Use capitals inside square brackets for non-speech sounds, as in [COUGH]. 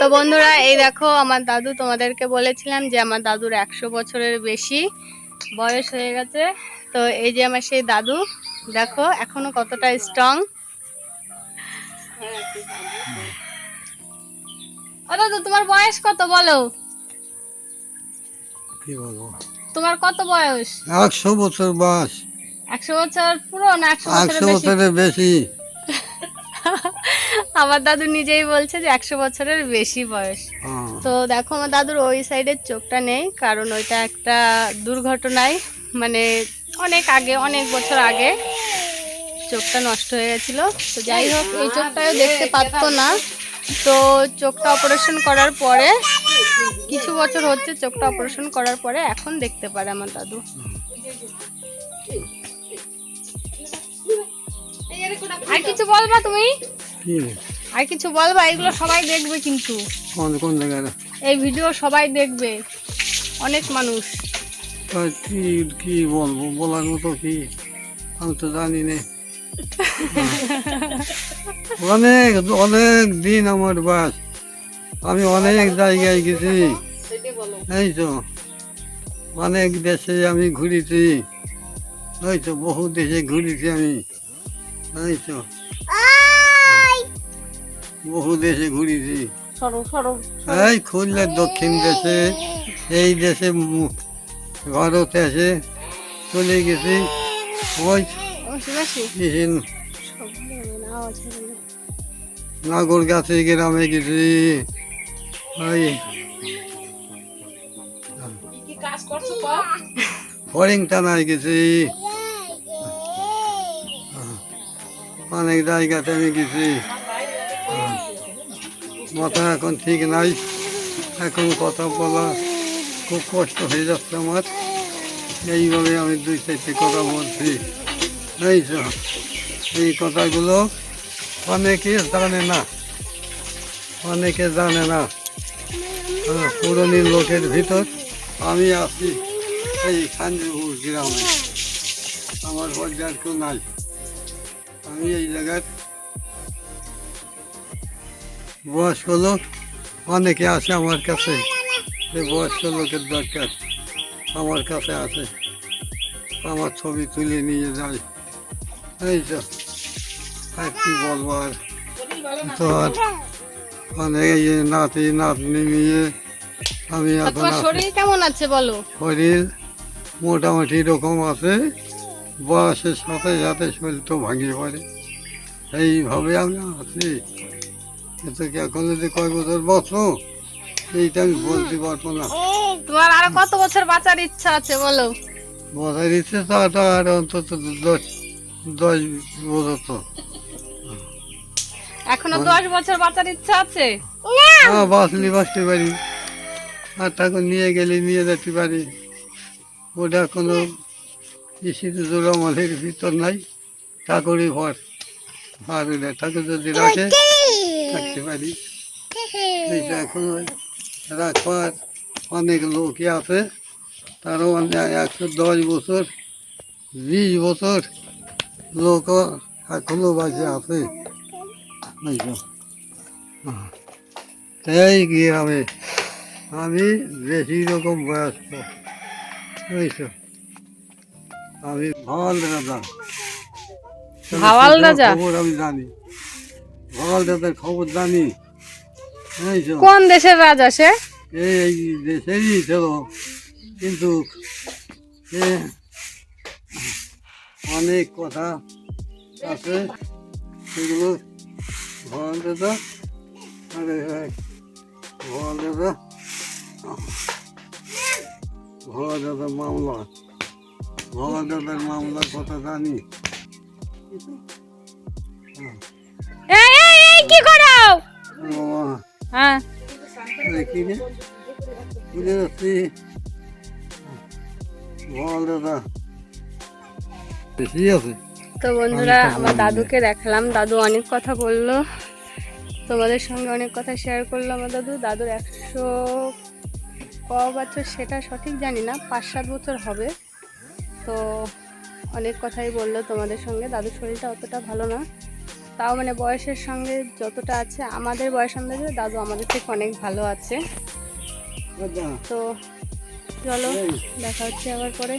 তো বন্ধুরা এই দেখো আমার দাদু তোমাদেরকে বলেছিলাম যে আমার দাদুর একশো বছরের বেশি বয়স হয়ে গেছে। তো এই যে আমার সেই দাদু দেখো এখনও কতটা স্ট্রং ও দাদু তোমার বয়স কত বলো? কি বলব? তোমার কত বয়স? একশো বছর বয়স। একশো বছর পুরো না একশো বছরের বেশি। আমার দাদু নিজেই বলছে যে একশো বছরের বেশি বয়স। হ্যাঁ। তো দেখো আমার দাদুর ওই সাইডের চোখটা নেই কারণ ওইটা একটা দুর্ঘটনায় মানে অনেক আগে অনেক বছর আগে চোখটা নষ্ট হয়ে গেছিল। তো যাই হোক এই চোখটাও দেখতে পারতো না। তো চোখটা অপারেশন করার পরে কিছু বছর হচ্ছে চোখটা অপারেশন করার পরে এখন দেখতে পারে আমার দাদু। আর কিছু বলবা তুমি? আর কিছু বলবা এগুলো সবাই দেখবে কিন্তু। কোন কোন জায়গায় এই ভিডিও সবাই দেখবে। অনেক মানুষ। কি কি বলব? বলার মতো কি? আমি তো জানি না। [LAUGHS] অনেক অনেক দিন আমার বাস। আমি অনেক জায়গায় গেছি। এই তো অনেক দেশে আমি ঘুরেছি। এই তো বহু দেশে ঘুরেছি আমি। এই তো। বহু দেশে ঘুরেছি। এই খুলনার দক্ষিণ দেশে এই দেশে ভারত এসে চলে গেছি। ওই। নাগর গাছে গ্রামে গেছি। ওই ফরিং টানায় গেছি। অনেক জায়গাতে আমি গেছি। মাথা এখন ঠিক নাই। এখন কথা বলা খুব কষ্ট হয়ে যাচ্ছে আমার। এইভাবে আমি দুই চারটে কথা বলছি। এই এই কথাগুলো অনেকে জানে না। অনেকে জানে না। আহ, পুরনো লোকের ভিতর আমি আছি এই খানপুর গ্রামে। আমার পর্যায়ের কেউ নাই। আমি এই জায়গার বয়স্ক লোক অনেকে আসে আমার কাছে। যে বয়স্ক লোকের দরকার আমার কাছে আছে। আমার ছবি তুলে নিয়ে যায়। এই তো আর কি বলব আর? তো আর অনেক নাতি নাতনি নিয়ে আমি এখন শরীর কেমন আছে বলো? শরীর মোটামুটি রকম আছে। বয়সের সাথে সাথে শরীর তো ভাঙিয়ে পড়ে। এইভাবে আমি আছি। কি এখন যদি কয় বছর এইটা আমি বলতে পারব না। তোমার আরও কত বছর বাঁচার ইচ্ছা আছে বলো? ইচ্ছে তো আর আর অন্তত দশ দশ বছর তো। এখনও দশ বছর বাঁচার ইচ্ছা আছে? হ্যাঁ বাঁচলি বাঁচতে পারি। আর তাকে নিয়ে গেলে নিয়ে যেতে পারি। ওটা কোনো ইসিতে জোর আমাদের ভিতর নাই। ঠাকুরই ভর। আর ওটা তাকে যদি রাখে থাকতে পারি। [LAUGHS] এইটা এখন রাখবার অনেক লোকই আছে তারও অনেক একশো দশ বছর বিশ বছর লোক এখনও বাঁচে আছে। এই হ্যাঁ। গ্রামে আমি বেশি রকম বয়স্ক বুঝছ আমি ভাওয়াল দাদা ভাওয়াল রাজা? খবর আমি জানি। ভাওয়াল দাদার খবর জানি। কোন দেশের রাজা সে? এই দেশেরই ছিল কিন্তু সে অনেক কথা আছে সেগুলো ভাওয়াল দাদা হ্যাঁ দাদা দাদার মামলা দাদার মামলার কথা জানি। এই কি হ্যাঁ। তো বন্ধুরা, আমার দাদুকে দেখালাম। দাদু অনেক কথা বলল। তোমাদের সঙ্গে অনেক কথা শেয়ার করল আমার দাদু। দাদুর একশো ক বছর সেটা সঠিক জানি না, পাঁচ সাত বছর হবে। তো অনেক কথাই বলল তোমাদের সঙ্গে। দাদুর শরীরটা অতটা ভালো না। তাও মানে বয়সের সঙ্গে যতটা আছে আমাদের বয়স আন্দাজে দাদু আমাদের থেকে অনেক ভালো আছে। আচ্ছা। তো চলো দেখা হচ্ছে আবার পরে।